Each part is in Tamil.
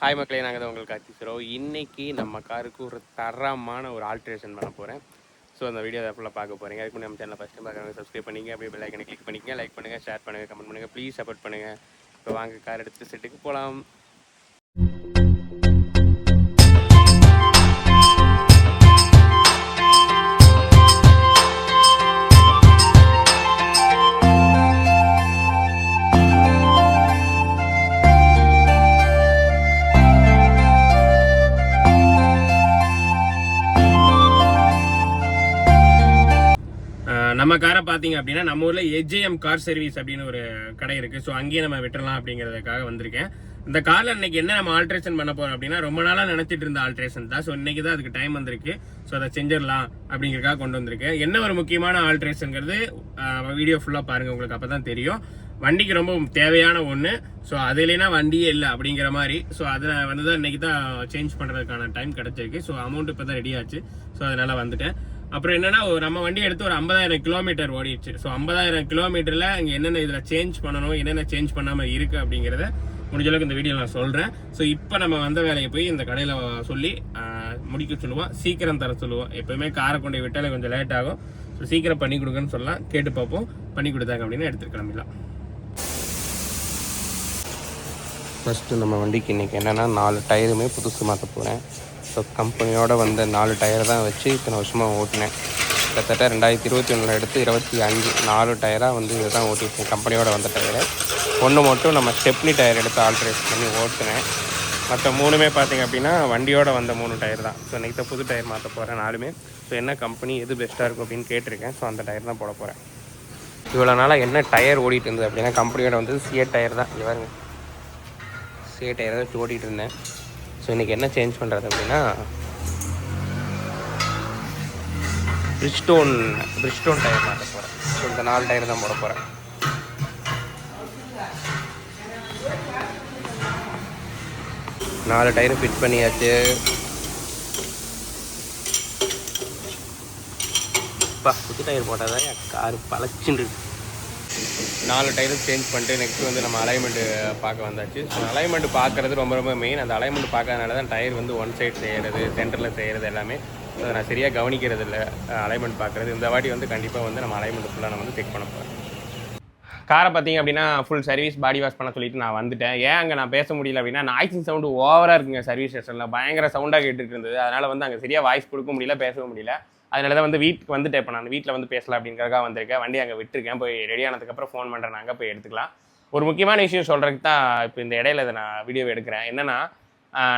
ஹாய் மக்களே நாங்கள் தான் உங்களுக்கு காட்சிக்கிறோம் இன்றைக்கி நம்ம காருக்கு ஒரு தரமான ஒரு ஆல்ட்ரேஷன் பண்ண போகிறேன் ஸோ அந்த வீடியோ ஃபுல்லாக பார்க்க போகிறீங்க அதுக்கு நம்ம சேனல் ஃபஸ்ட்டு பார்க்குறவங்க சப்ஸ்கிரைப் பண்ணிங்க அப்படியே பெல் ஐக்கனை கிளிக் பண்ணிக்கங்க. லைக் பண்ணுங்கள் ஷேர் பண்ணுங்கள் கமெண்ட் பண்ணுங்கள் ப்ளீஸ் சப்போர்ட் பண்ணுங்கள் இப்போ வாங்க கார் எடுத்து செட்டுக்கு போகலாம் பார்த்தீங்க அப்படின்னா நம்ம ஊரில் ஏஜேஎம் கார் சர்வீஸ் அப்படின்னு ஒரு கடை இருக்குது ஸோ அங்கேயே நம்ம விட்டுறலாம் அப்படிங்கிறதுக்காக வந்திருக்கேன். இந்த காரில் இன்னைக்கு என்ன நம்ம ஆல்ட்ரேஷன் பண்ண போகிறோம் அப்படின்னா ரொம்ப நாளாக நினச்சிட்டு இருந்த ஆல்ட்ரேஷன் தான். ஸோ இன்றைக்கி தான் அதுக்கு டைம் வந்திருக்கு. ஸோ அதை செஞ்சிடலாம் அப்படிங்கிறதுக்காக கொண்டு வந்திருக்கேன். என்ன ஒரு முக்கியமான ஆல்ட்ரேஷனுங்கிறது வீடியோ ஃபுல்லாக பாருங்கள் உங்களுக்கு அப்போ தான் தெரியும். வண்டிக்கு ரொம்ப தேவையான ஒன்று ஸோ அது இல்லைன்னா வண்டியே இல்லை அப்படிங்கிற மாதிரி. ஸோ அதை வந்து தான் இன்றைக்கி தான் சேஞ்ச் பண்ணுறதுக்கான டைம் கிடச்சிருக்கு. ஸோ அமௌண்ட் இப்போ தான் ரெடி ஆச்சு. ஸோ அதனால் வந்துட்டேன். அப்புறம் என்னன்னா ஒரு நம்ம வண்டி எடுத்து ஒரு ஐம்பதாயிரம் கிலோமீட்டர் ஓடிடுச்சு. ஸோ ஐம்பதாயிரம் கிலோமீட்டரில் அங்கே என்னென்ன இதில் சேஞ்ச் பண்ணணும் என்னென்ன சேஞ்ச் பண்ணாமல் இருக்கு அப்படிங்கிறத முடிஞ்ச அளவுக்கு இந்த வீடியோ நான் சொல்கிறேன் ஸோ இப்போ நம்ம வந்த வேலையை போய் இந்த கடையில் சொல்லி முடிக்க சொல்லுவோம். சீக்கிரம் தர சொல்லுவோம். எப்பவுமே காரை கொண்டு விட்டாலே கொஞ்சம் லேட் ஆகும். ஸோ சீக்கிரம் பண்ணி கொடுங்கன்னு சொல்லலாம். கேட்டு பார்ப்போம். பண்ணி கொடுத்தாங்க அப்படின்னு எடுத்துட்டு கிளம்பிடலாம். ஃபஸ்ட்டு நம்ம வண்டிக்கு இன்றைக்கி என்னென்னா நாலு டயருமே புதுசு மாற்ற போகிறேன் ஸோ கம்பெனியோட வந்த நாலு டயர் தான் வச்சு இத்தனை வருஷமாக ஓட்டினேன். கிட்டத்தட்ட ரெண்டாயிரத்தி இருபத்தி ஒன்றில் எடுத்து இருபத்தி அஞ்சு நாலு டயராக வந்து இதை தான் ஓட்டிருக்கேன் கம்பெனியோட வந்த டயரை. ஒன்று மட்டும் நம்ம ஸ்டெப்னி டயர் எடுத்து ஆல்ட்ரேட் பண்ணி ஓட்டினேன். மற்ற மூணுமே பார்த்தீங்க அப்படின்னா வண்டியோட வந்த மூணு டயர் தான். ஸோ இன்றைக்கி புது டயர் மாற்ற போகிறேன் நாலுமே ஸோ என்ன கம்பெனி எது பெஸ்ட்டாக இருக்கும் அப்படின்னு கேட்டிருக்கேன். ஸோ அந்த டயர் தான் போட போகிறேன் இவ்வளோ நாளாக என்ன டயர் ஓடிட்டு இருந்தது அப்படின்னா கம்பெனியோட வந்து சிஏ டயர் தான். இவருங்க. சிஏ டயர் தான் வச்சு இருந்தேன். ஸோ இன்றைக்கி என்ன சேஞ்ச் பண்ணுறது அப்படின்னா பிரிஸ்டோன் பிரிஸ்டோன் டயர் மாற்ற போகிறேன் ஸோ இந்த நாலு டயர் தான் போட போகிறேன் நாலு டயரும் ஃபிட் பண்ணியாச்சு. இப்போ புது டயர் போட்டால் தான் கார் பழச்சுன்னு இருக்கு. நாலு டயரும் சேஞ்ச் பண்ணிட்டு நெக்ஸ்ட் வந்து நம்ம அலைன்மெண்ட்டு பார்க்க வந்தாச்சு. ஸோ அலைன்மெண்ட் பார்க்குறது ரொம்ப ரொம்ப மெயின் அந்த அலைன்மெண்ட் பார்க்கறதுனால தான் டயர் வந்து ஒன் சைட் செய்கிறது சென்டரில் செய்கிறது எல்லாமே. ஸோ அதை நான் சரியாக கவனிக்கிறது இல்லை. அலைன்மெண்ட் பார்க்குறது. இந்த வாட்டி வந்து கண்டிப்பாக வந்து நம்ம அலைன்மெண்ட் ஃபுல்லாக நம்ம வந்து செக் பண்ண போகிறோம் காரை பார்த்தீங்க அப்படின்னா ஃபுல் சர்வீஸ் பாடி வாஷ் பண்ண சொல்லிட்டு நான் வந்துட்டேன். ஏன் அங்கே நான் பேச முடியல அப்படின்னா நாய்ஸிங் சவுண்டு ஓவராக இருக்குங்க சர்வீஸ் ஸ்டேஷனில் பயங்கர சவுண்டாக கேட்டுட்டு இருந்தது. அதனால் வந்து அங்கே சரியாக வாய்ஸ் கொடுக்க முடியல பேசவும் முடியல. அதனால தான் வந்து வீட்டுக்கு வந்துட்டேன். இப்போ நான் வீட்டில் வந்து பேசலாம் அப்படிங்கிறக்காக வந்திருக்கேன். வண்டி அங்கே விட்டுருக்கேன். போய் ரெடி ஆனதுக்கப்புறம் ஃபோன் பண்ணுறேன் அங்கே போய் எடுத்துக்கலாம். ஒரு முக்கியமான விஷயம் சொல்கிறதுக்கு தான் இப்போ இந்த இடையில இதை நான் வீடியோ எடுக்கிறேன். என்னன்னா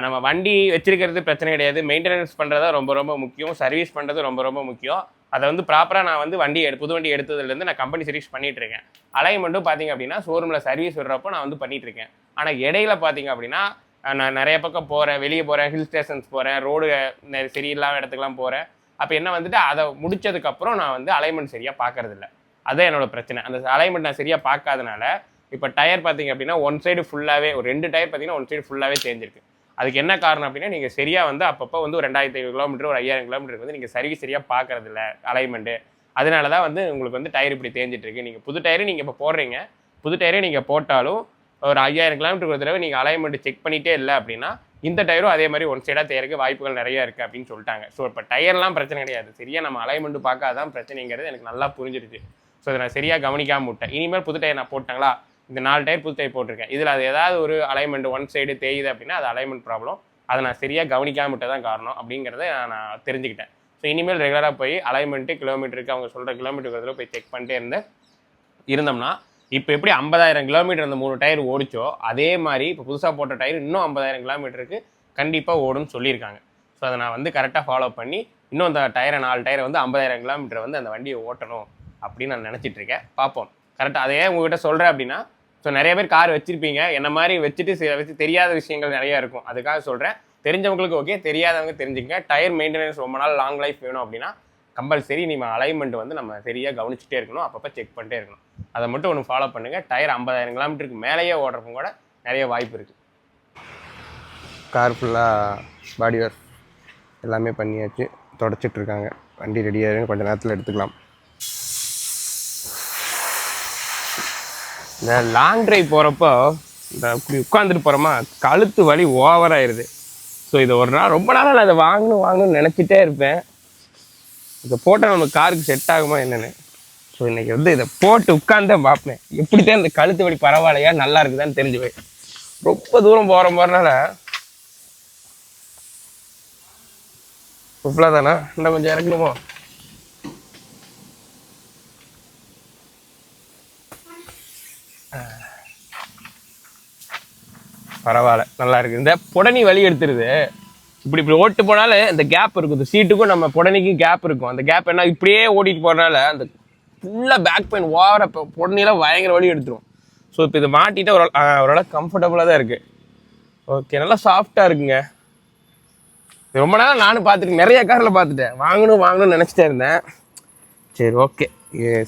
நம்ம வண்டி வச்சிருக்கிறது பிரச்சனை கிடையாது. மெயின்டெனன்ஸ் பண்ணுறது ரொம்ப ரொம்ப முக்கியம். சர்வீஸ் பண்ணுறது ரொம்ப ரொம்ப முக்கியம். அதை வந்து ப்ராப்பராக நான் வந்து வண்டி எடு புது வண்டி எடுத்ததுலேருந்து நான் கம்பெனி சர்வீஸ் பண்ணிட்டு இருக்கேன். அலைன்மெண்ட்டும் பார்த்தீங்க அப்படின்னா ஷோரூமில் சர்வீஸ் விடுறப்போ நான் வந்து பண்ணிட்டு இருக்கேன். ஆனால் இடையில பார்த்தீங்க அப்படின்னா நான் நிறைய பக்கம் போகிறேன் வெளியே போகிறேன் ஹில் ஸ்டேஷன்ஸ் போகிறேன் ரோடு சரியில்லாத இடத்துக்குலாம் போகிறேன் அப்போ என்ன வந்துட்டு அதை முடிச்சதுக்கப்புறம் நான் வந்து அலைன்மெண்ட் சரியாக பார்க்கறது இல்ல அதான் என்னோட பிரச்சனை. அந்த அலைன்மெண்ட் நான் சரியாக பார்க்காதனால இப்போ டயர் பார்த்தீங்க அப்படின்னா ஒன் சைடு ஃபுல்லாகவே ஒரு ரெண்டு டயர் பார்த்தீங்கன்னா ஒன் சைடு ஃபுல்லாகவே தேஞ்சிருக்கு அதுக்கு என்ன காரணம் அப்படின்னா நீங்கள் சரியாக வந்து அப்பப்போ வந்து ஒரு ரெண்டாயிரத்தி ஐநூறு கிலோமீட்டர் ஒரு ஐயாயிரம் கிலோமீட்டருக்கு வந்து நீங்கள் சர்வீஸ் சரியாக பார்க்கறது இல்ல அலைன்மெண்ட்டு அதனால தான் வந்து உங்களுக்கு வந்து டயர் இப்படி தேஞ்சிட்ருக்கு நீங்கள் புது டயரே நீங்கள் இப்போ போடுறீங்க. புது டயரே நீங்கள் போட்டாலும் ஒரு ஐயாயிரம் கிலோமீட்டர் ஒரு தடவை நீங்கள் அலைன்மெண்ட் செக் பண்ணிட்டே இல்லை அப்படின்னா இந்த டயரும் அதே மாதிரி ஒன் சைடாக தேர்க்க வாய்ப்புகள் நிறைய இருக்குது அப்படின்னு சொல்லிட்டாங்க. ஸோ இப்போ டயர்லாம் பிரச்சனை கிடையாது. சரியாக நம்ம அலைமெண்ட் பார்க்காதான் பிரச்சனைங்கிறது எனக்கு நல்லா புரிஞ்சிருச்சு. ஸோ அதை நான் சரியாக கவனிக்காம விட்டேன். இனிமேல் புது டயர் நான் போட்டாங்களா? இந்த நாலு டயர் புது டயர் போட்டிருக்கேன். இதில் அது ஏதாவது ஒரு அலைமெண்ட் ஒன் சைடு தேயுது அப்படின்னா அது அலைன்மெண்ட் ப்ராப்ளம் அதை நான் சரியாக கவனிக்காம விட்டதான் காரணம் அப்படிங்கிறத நான் தெரிஞ்சுக்கிட்டேன். ஸோ இனிமேல் ரெகுலராக போய் அலைன்மெண்ட்டு கிலோமீட்டருக்கு அவங்க சொல்கிற கிலோமீட்டருக்கு போய் செக் பண்ணிட்டே இருந்தேன் இருந்தோம்னா இப்போ எப்படி ஐம்பதாயிரம் கிலோமீட்டர் அந்த மூணு டயர் ஓடிச்சோ அதே மாதிரி இப்போ புதுசாக போட்ட டயர் இன்னும் ஐம்பதாயிரம் கிலோமீட்டருக்கு கண்டிப்பாக ஓடும்னு சொல்லியிருக்காங்க. ஸோ அதை நான் வந்து கரெக்டாக ஃபாலோ பண்ணி இன்னும் அந்த டயரை நாலு டயரை வந்து ஐம்பதாயிரம் கிலோமீட்டர் வந்து அந்த வண்டியை ஓட்டணும் அப்படின்னு நான் நினச்சிட்டு இருக்கேன். பார்ப்போம். கரெக்டாக அதே உங்ககிட்ட சொல்கிறேன் அப்படின்னா ஸோ நிறைய பேர் கார் வச்சுருப்பீங்க. என்ன மாதிரி வச்சுட்டு சில வச்சு தெரியாத விஷயங்கள் நிறையா இருக்கும். அதுக்காக சொல்கிறேன் தெரிஞ்சவங்களுக்கு ஓகே தெரியாதவங்க தெரிஞ்சுக்கங்க. டயர் மெயின்டெனன்ஸ் ரொம்ப நாள் லாங் லைஃப் வேணும் அப்படின்னா கம்பல்சரி நம்ம அலைன்மெண்ட் வந்து நம்ம சரியாக கவனிச்சுட்டே இருக்கணும். அப்பப்போ செக் பண்ணிட்டே இருக்கணும். அதை மட்டும் ஒன்று ஃபாலோ பண்ணுங்கள் டயர் ஐம்பதாயிரம் கிலோமீட்டருக்கு மேலேயே ஓடுறப்ப கூட நிறைய வாய்ப்பு இருக்குது கார் ஃபுல்லாக பாடி வாஷ் எல்லாமே பண்ணியாச்சு. தொடச்சிட்டு இருக்காங்க. வண்டி ரெடியாக கொஞ்சம் நேரத்தில் எடுத்துக்கலாம். இந்த லாங் டிரைவ் போகிறப்போ இந்த இப்படி உட்காந்துட்டு போகிறோமா கழுத்து வலி ஓவராயிருது ஸோ இதை ஒரு நாள் ரொம்ப நாளாக நான் இதை வாங்கணும் வாங்கணும்னு நினச்சிட்டே இருப்பேன். இதை போட்டால் நம்ம காருக்கு செட் ஆகுமா என்னன்னு? ஸோ இன்னைக்கு வந்து இதை போட்டு உட்காந்து பார்ப்பேன். எப்படித்தான் இந்த கழுத்து வலி பரவாயில்லையா நல்லா இருக்குதான்னு தெரிஞ்சு போய். ரொம்ப தூரம் போகிற போகிறனால இப்பெல்லாம் தானா? இன்னும் கொஞ்சம் இறக்கணுமோ? பரவாயில்ல நல்லா இருக்கு. இந்த புடனி வலி எடுத்துருது. இப்படி இப்படி ஓட்டு போனாலே இந்த கேப் இருக்கும். இந்த சீட்டுக்கும் நம்ம புடனைக்கும் கேப் இருக்கும். அந்த கேப் என்ன இப்படியே ஓட்டிட்டு போகிறனால அந்த ஃபுல்லாக பேக் பெயின் ஓவர புடனையெல்லாம் பயங்கர வழி எடுத்துரும். ஸோ இப்போ இதை மாட்டிட்டு ஒரு ஓரளவுக்கு கம்ஃபர்டபுளாக தான் இருக்குது ஓகே நல்லா சாஃப்டாக இருக்குங்க. ரொம்ப நாள் நானும் பார்த்துருக்கேன் நிறைய காரில் பார்த்துட்டேன். வாங்கணும் வாங்கணும்னு நினச்சிட்டே இருந்தேன். சரி ஓகே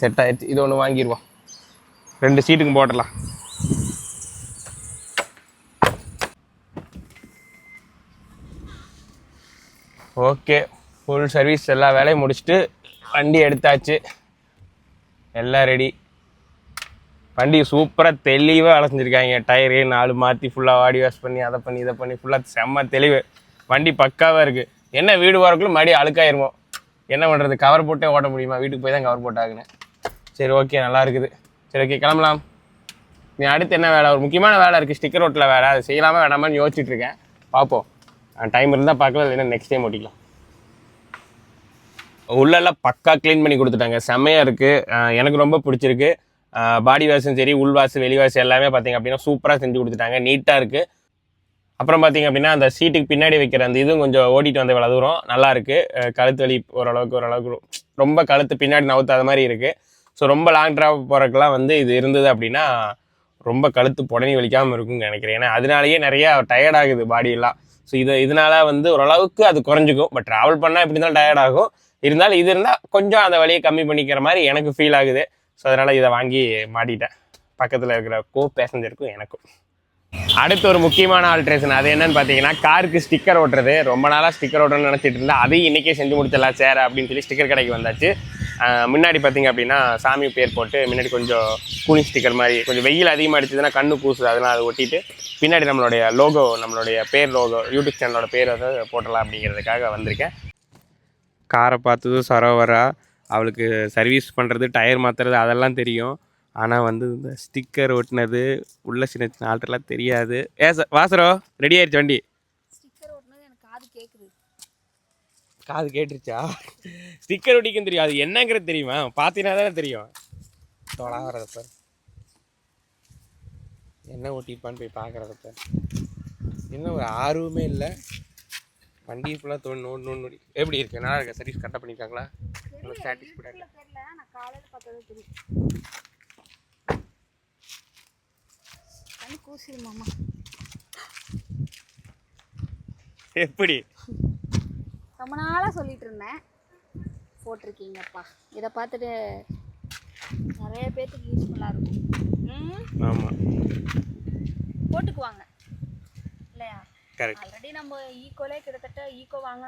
செட் ஆகிடுச்சு இது ஒன்று வாங்கிடுவோம். ரெண்டு சீட்டுக்கும் போட்டலாம் ஓகே. ஃபுல் சர்வீஸ் எல்லா வேலையும் முடிச்சுட்டு வண்டி எடுத்தாச்சு. எல்லாம் ரெடி வண்டி சூப்பராக தெளிவாக அலைஞ்சிருக்காங்க டயரு நாலு மாற்றி ஃபுல்லாக வாடி வாஷ் பண்ணி அதை பண்ணி இதை பண்ணி ஃபுல்லாக செம்ம தெளிவு. வண்டி பக்காவாக இருக்குது என்ன வீடு வரக்குள்ள மறுபடியும் அழுக்காயிருமோ என்ன பண்ணுறது கவர் போட்டே ஓட்ட முடியுமா? வீட்டுக்கு போய் தான் கவர் போட்டாகுன்னு சரி ஓகே நல்லா இருக்குது. சரி ஓகே கிளம்பலாம். நீ அடுத்து என்ன வேலை? ஒரு முக்கியமான வேலை இருக்குது ஸ்டிக்கர் ஓட்டில் வேலை. அது செய்யலாமா வேணாமான்னு யோசிச்சுட்ருக்கேன் பார்ப்போம். டைம் இருந்தால் பார்க்கலாம் இல்லைன்னா நெக்ஸ்ட் டைம் ஓட்டிக்கலாம். உள்ளெல்லாம் பக்கா க்ளீன் பண்ணி கொடுத்துட்டாங்க. செம்மையாக இருக்குது எனக்கு ரொம்ப பிடிச்சிருக்கு. பாடி வாஷும் சரி உள் வாஷு வெளி வாஷு எல்லாமே பார்த்தீங்க அப்படின்னா சூப்பராக செஞ்சு கொடுத்துட்டாங்க. நீட்டாக இருக்குது அப்புறம் பார்த்திங்க அப்படின்னா அந்த சீட்டுக்கு பின்னாடி வைக்கிற அந்த இதுவும் கொஞ்சம் ஓடிட்டு வந்த வில தூரம் நல்லாயிருக்கு கழுத்து வலி ஓரளவுக்கு ஓரளவுக்கு ரொம்ப கழுத்து பின்னாடி நவுத்தாத மாதிரி இருக்குது ஸோ ரொம்ப லாங் ட்ராவ் போகிறதுக்கெல்லாம் வந்து இது இருந்தது அப்படின்னா ரொம்ப கழுத்து புடனி வலிக்காமல் இருக்கும்னு நினைக்கிறேன். ஏன்னா அதனாலேயே நிறையா டயர்ட் ஆகுது பாடியெல்லாம் ஸோ இது இதனால வந்து ஓரளவுக்கு அது குறைஞ்சிக்கும். பட் ட்ராவல் பண்ணால் இப்படி இருந்தாலும் டயர்ட் ஆகும். இருந்தாலும் இது இருந்தால் கொஞ்சம் அந்த வழியை கம்மி பண்ணிக்கிற மாதிரி எனக்கு ஃபீல் ஆகுது. ஸோ அதனால் இதை வாங்கி மாட்டிட்டேன். பக்கத்தில் இருக்கிற கோ பேசஞ்சருக்கும் எனக்கும். அடுத்து ஒரு முக்கியமான ஆல்ட்ரேஷன் அது என்னன்னு பார்த்தீங்கன்னா காருக்கு ஸ்டிக்கர் ஓட்டுறது. ரொம்ப நாளாக ஸ்டிக்கர் ஓட்டணும்னு நினச்சிட்டு இருந்தால் அதையும் இன்றைக்கே செஞ்சு முடிச்சிடலாம் சேர அப்படின்னு சொல்லி ஸ்டிக்கர் கடைக்கு வந்தாச்சு. முன்னாடி பார்த்தீங்க அப்படின்னா சாமி பேர் போட்டு முன்னாடி கொஞ்சம் கூலிங் ஸ்டிக்கர் மாதிரி கொஞ்சம் வெயில் அதிகமாக அடிச்சதுன்னா கண்ணு கூசுது அதெல்லாம் அதை ஒட்டிட்டு பின்னாடி நம்மளுடைய லோகோ நம்மளுடைய பேர் லோகோ யூடியூப் சேனலோட பேர் வந்து போட்டலாம் அப்படிங்கிறதுக்காக வந்திருக்கேன். காரை பார்த்ததும் சரோவரா அவளுக்கு சர்வீஸ் பண்ணுறது டயர் மாற்றுறது அதெல்லாம் தெரியும். ஆனால் வந்து இந்த ஸ்டிக்கர் ஒட்டினது உள்ள சின்ன சின்ன ஆல்ட்ரெலாம் தெரியாது. ஏ சார் வாசரோ ரெடி ஆயிடுச்சு வண்டி ஸ்டிக்கர் ஓட்டுனது எனக்கு காது கேட்குது காது கேட்டுருச்சா? ஸ்டிக்கர் ஒட்டிக்கும் தெரியும். அது என்னங்கிறது தெரியுமா? பார்த்தீங்கன்னா தானே தெரியும். தொலா வரதப்ப என்ன ஒட்டிப்பான்னு போய் பார்க்குறதப்ப என்ன ஒரு ஆர்வமே இல்லை. வண்டி ஃபுல்லாக தோணு நோண்டு நோண்டு நோண்டி. எப்படி இருக்கு? நல்லா இருக்கா? சர்வீஸ் கரெக்டாக பண்ணியிருக்காங்களா நல்லா சாட்டிஸ்ஃபைடாக கூசிடு மாமா. எப்படி? ரொம்ப நாளாக சொல்லிட்டு இருந்தேன். போட்டிருக்கீங்கப்பா. இதை பார்த்துட்டு நிறைய பேர்த்துக்கு யூஸ்ஃபுல்லாக இருக்கும். ம்? ஆமாம் போட்டுக்குவாங்க. இல்லையா? ஆல்ரெடி நம்ம ஈக்கோலே கிட்டத்தட்ட ஈக்கோ வாங்க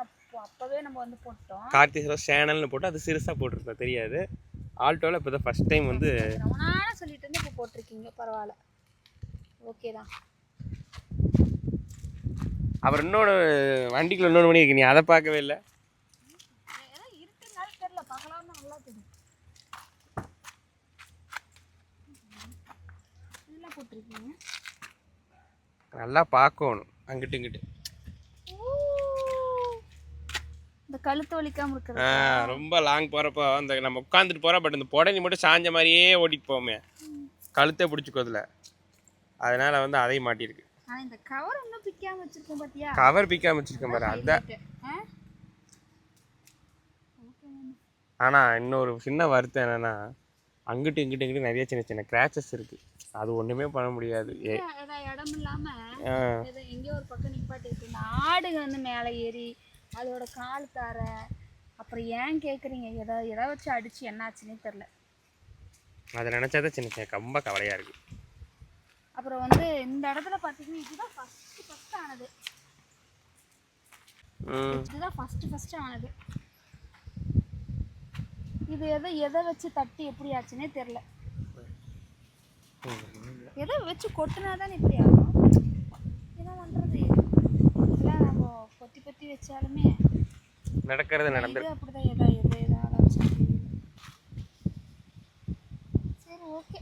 அப்போவே நம்ம வந்து போட்டோம். கார்த்தி சரோ சேனல்னு போட்டு அது சிறுசாக போட்டிருந்தா தெரியாது. ஆல்டோவில் இப்போ தான் ஃபஸ்ட் டைம் வந்து ரொம்ப நாளாக சொல்லிட்டு இருந்து இப்போ போட்டிருக்கீங்க பரவாயில்ல. ஓகே தான். அப்புறம் இன்னொன்று வண்டிக்குள்ள இன்னொன்று பண்ணி இருக்கு. நீ அதை பார்க்கவே இல்லை. நல்லா பார்க்கணும். அங்கிட்டு இங்கிட்டு. இந்த கழுத்து வலிக்காம இருக்கிறது ஆ, ரொம்ப லாங் போகிறப்போ அந்த நம்ம உட்காந்துட்டு போகிறோம் பட் இந்த புடனி மட்டும் சாஞ்ச மாதிரியே ஓட்டிட்டு போவோமே. கழுத்தை பிடிச்சிக்கோதுல அதனால வந்து அதையும் மாட்டியிருக்கு. ஆனா இந்த கவர் இன்னும் பிக்காம வச்சிருக்கேன் பாத்தியா? கவர் பிக்காம வச்சிருக்கேன் பாரு அதான் ஆ? ஆனால் இன்னொரு சின்ன வருத்தம் என்னன்னா அங்கிட்டு இங்கிட்டு இங்கிட்டு நிறைய சின்ன சின்ன கிராச்சஸ் இருக்கு. அது ஒன்றுமே பண்ண முடியாது. இடம் இல்லாம? எங்கேயோ ஒரு பக்கம் நிப்பாட்டி இருக்கு. இந்த ஆடுங்க வந்து மேலே ஏறி அதோட கால் தார அப்புறம் ஏன் கேட்குறீங்க எதை எதை வச்சு அடிச்சு என்னாச்சுன்னே தெரில அதை நினச்சாதான் சின்ன சின்ன ரொம்ப கவலையாக இருக்கு. அப்புறம் வந்து இந்த இடத்துல பார்த்தீங்கன்னா இதுதான் ஃபஸ்ட்டு ஃபஸ்ட்டு ஆனது. இதுதான் ஃபஸ்ட்டு ஃபஸ்ட்டு ஆனது. இது எதை எதை வச்சு தட்டி எப்படி ஆச்சுன்னே தெரில ம். எதை வச்சு கொட்டினா தானே இப்படி ஆகும்? என்ன பண்ணுறது எல்லாம் நம்ம கொத்தி கொத்தி வச்சாலுமே நடக்கிறது நடந்து அப்படிதான் எதா எதை எதா ஆரம்பிச்சு சரி ஓகே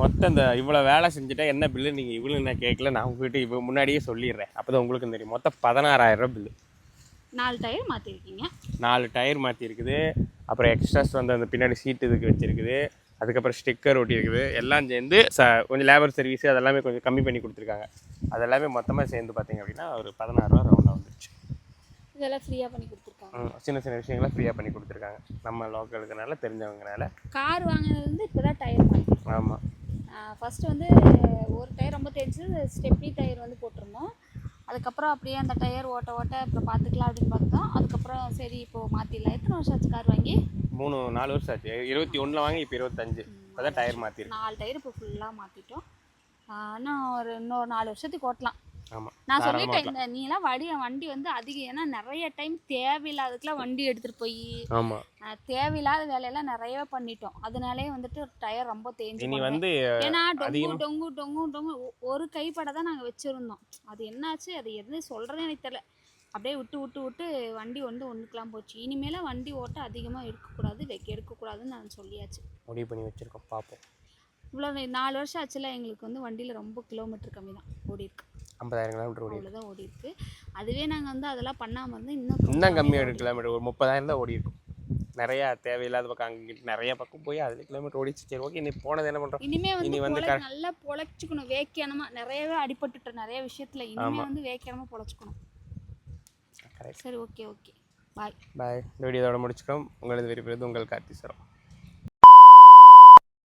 மொத்தம் இந்த இவ்வளோ வேலை செஞ்சுட்டா என்ன பில்லு நீங்கள் இவ்வளோ நான் கேட்கல? நான் உங்ககிட்ட இப்போ முன்னாடியே சொல்லிடுறேன். அப்போ தான் உங்களுக்கும் தெரியும். மொத்தம் பதினாறாயிரம் பில்லு நாலு டயர் மாற்றிருக்கீங்க நாலு டயர் மாற்றிருக்குது அப்புறம் எக்ஸ்ட்ராஸ் வந்து அந்த பின்னாடி சீட் இதுக்கு வச்சிருக்குது. அதுக்கப்புறம் ஸ்டிக்கர் ஒட்டியிருக்குது. எல்லாம் சேர்ந்து ச கொஞ்சம் லேபர் சர்வீஸ் அதெல்லாமே கொஞ்சம் கம்மி பண்ணி கொடுத்துருக்காங்க. அதெல்லாமே மொத்தமாக சேர்ந்து பார்த்தீங்க அப்படின்னா ஒரு பதினாறுரூவா ரவுண்டாக வந்துருச்சு. இதெல்லாம் ஃப்ரீயாக பண்ணி கொடுத்துருக்காங்க. சின்ன சின்ன விஷயங்களை ஃப்ரீயாக பண்ணி கொடுத்துருக்காங்க. நம்ம லோக்கலுக்குனால தெரிஞ்சவங்கனால. கார் வாங்கினது வந்து இப்போ தான் டயர் ஆமாம் ஃபஸ்ட்டு வந்து ஒரு டயர் ரொம்ப தேய்ச்சி ஸ்டெப்னி டயர் வந்து போட்டிருந்தோம். அதுக்கப்புறம் அப்படியே அந்த டயர் ஓட்ட ஓட்ட அப்புறம் பார்த்துக்கலாம் அப்படின்னு பார்த்தோம் அதுக்கப்புறம் சரி இப்போது மாற்றிடலாம் எத்தனை வருஷம் ஆச்சு கார் வாங்கி? மூணு நாலு வருஷம் ஆச்சு. இருபத்தி ஒன்றில் வாங்கி இப்போ இருபத்தஞ்சு. இப்போ தான் டயர் மாற்றிருக்கு நாலு டயர் இப்போ ஃபுல்லாக மாற்றிட்டோம் இன்னும் ஒரு இன்னொரு நாலு வருஷத்துக்கு ஓட்டலாம். நான் சொல்லிட்டேன் இந்த நீலாம் வடி வண்டி வந்து அதிகம். ஏன்னா நிறைய டைம் தேவையில்லாததுக்கெலாம் வண்டி எடுத்துகிட்டு போய் தேவையில்லாத வேலையெல்லாம் நிறையவே பண்ணிட்டோம். அதனாலே வந்துட்டு டயர் ரொம்ப தேஞ்சு போனது. வந்து ஏன்னா டொங்கு டொங்கு டொங்கு டொங்கு ஒரு கைப்பட தான் நாங்கள் வச்சுருந்தோம். அது என்னாச்சு அது எது சொல்கிறதே எனக்கு தெரியல. அப்படியே விட்டு விட்டு விட்டு வண்டி வந்து ஒன்றுக்கெலாம் போச்சு. இனிமேல் வண்டி ஓட்ட அதிகமாக எடுக்கக்கூடாது வைக்க எடுக்கக்கூடாதுன்னு நான் சொல்லியாச்சு. முடிவு பண்ணி வச்சுருக்கோம். பார்ப்போம் இவ்வளோ நாலு வருஷம் ஆச்சுல எங்களுக்கு வந்து வண்டியில் ரொம்ப கிலோமீட்டர் கம்மி தான் ஓடி இருக்கு ஐம்பதாயிரம் கிலோமீட்டர் ஓடி அவ்வளோதான் ஓடி இருக்கு அதுவே நாங்கள் வந்து அதெல்லாம் பண்ணாமல் இருந்தால் இன்னும் இன்னும் கம்மியாக ஒரு கிலோமீட்டர் ஒரு முப்பதாயிரம் தான் ஓடி இருக்கும் நிறையா தேவையில்லாத பக்கம் அங்கிட்டு நிறைய பக்கம் போய் அதில் கிலோமீட்டர் ஓடிச்சு சரி ஓகே நீ போனது என்ன பண்ணுறோம் இனிமே வந்து வந்து நல்லா பொழைச்சிக்கணும். வேக்கியனமா நிறையவே அடிபட்டுட்டோம் நிறைய விஷயத்துல இனிமே வந்து வேக்கியனமா பொழைச்சிக்கணும். சரி ஓகே ஓகே. பாய் பாய் இந்த வீடியோவோட முடிச்சுக்கிறோம். உங்களது விருப்பது உங்கள் கார்த்தி சரம்